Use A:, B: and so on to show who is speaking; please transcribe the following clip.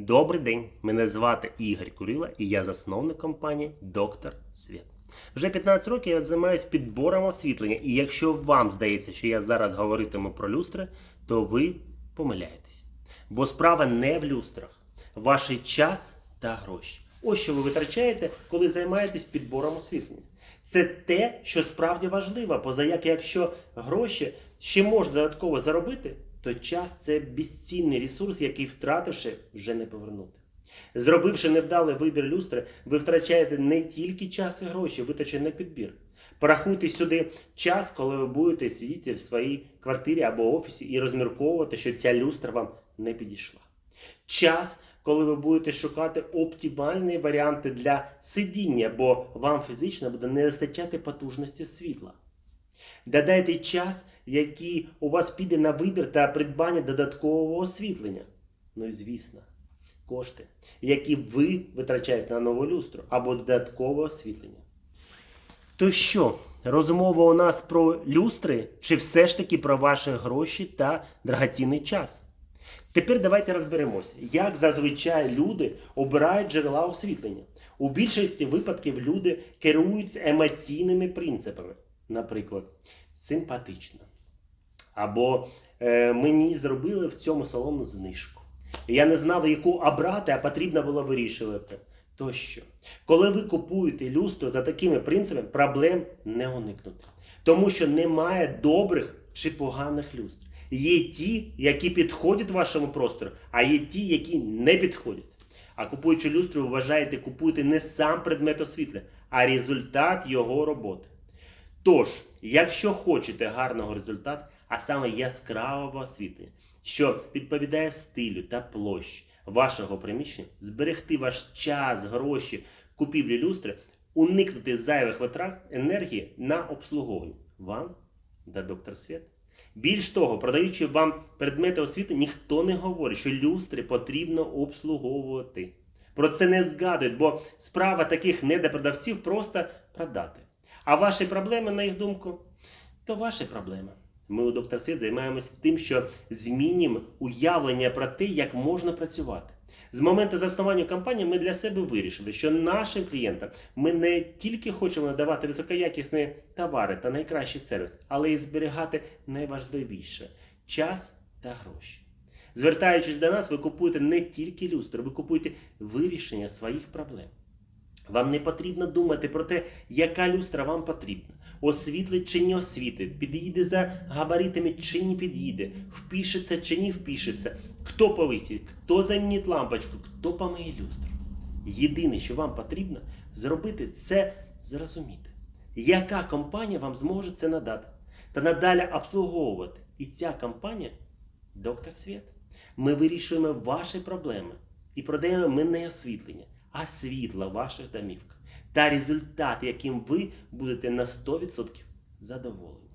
A: Добрий день, мене звати Ігор Курила і я засновник компанії Доктор Світ. Вже 15 років я займаюся підбором освітлення, і якщо вам здається, що я зараз говоритиму про люстри, то ви помиляєтесь. Бо справа не в люстрах, ваш час та гроші. Ось що ви витрачаєте, коли займаєтесь підбором освітлення. Це те, що справді важливо, поза як якщо гроші ще можна додатково заробити, то час це безцінний ресурс, який втративши, вже не повернути. Зробивши невдалий вибір люстри, ви втрачаєте не тільки час і гроші, витрачені на підбір. Порахуйте сюди час, коли ви будете сидіти в своїй квартирі або офісі і розмірковувати, що ця люстра вам не підійшла. Час, коли ви будете шукати оптимальні варіанти для сидіння, бо вам фізично буде не вистачати потужності світла. Додайте час, який у вас піде на вибір та придбання додаткового освітлення. Ну і звісно, кошти, які ви витрачаєте на нову люстру або додаткове освітлення. То що, розмова у нас про люстри, чи все ж таки про ваші гроші та драгоцінний час? Тепер давайте розберемося, як зазвичай люди обирають джерела освітлення. У більшості випадків люди керуються емоційними принципами. Наприклад, симпатично. Або е, мені зробили в цьому салону знижку. Я не знав, яку обрати, а потрібно було вирішувати. Тощо. Коли ви купуєте люстру за такими принципами, проблем не уникнути. Тому що немає добрих чи поганих люстр. Є ті, які підходять вашому простору, а є ті, які не підходять. А купуючи люстру, ви вважаєте, купуєте не сам предмет освітлення, а результат його роботи. Тож, якщо хочете гарного результату, а саме яскравого освітлення, що відповідає стилю та площі вашого приміщення, зберегти ваш час, гроші, купівлі люстри, уникнути зайвих витрат енергії на обслуговування. Вам да доктор Світ. Більш того, продаючи вам предмети освіти, ніхто не говорить, що люстри потрібно обслуговувати. Про це не згадують, бо справа таких недопродавців просто продати. А ваші проблеми, на їх думку, то ваші проблеми. Ми у доктор Світ займаємося тим, що змінюємо уявлення про те, як можна працювати. З моменту заснування компанії ми для себе вирішили, що нашим клієнтам ми не тільки хочемо надавати високоякісні товари та найкращий сервіс, але й зберігати найважливіше час та гроші. Звертаючись до нас, ви купуєте не тільки люстри, ви купуєте вирішення своїх проблем. Вам не потрібно думати про те, яка люстра вам потрібна. Освітлить чи не освітлить, підійде за габаритами чи не підійде, впишеться чи не впишеться, хто повисить, хто замінить лампочку, хто помиє люстру. Єдине, що вам потрібно зробити, це зрозуміти, яка компанія вам зможе це надати та надалі обслуговувати. І ця компанія Доктор Світ. Ми вирішуємо ваші проблеми і продаємо ми освітлення, а світла в ваших домівках та результат, яким ви будете на 100% задоволені.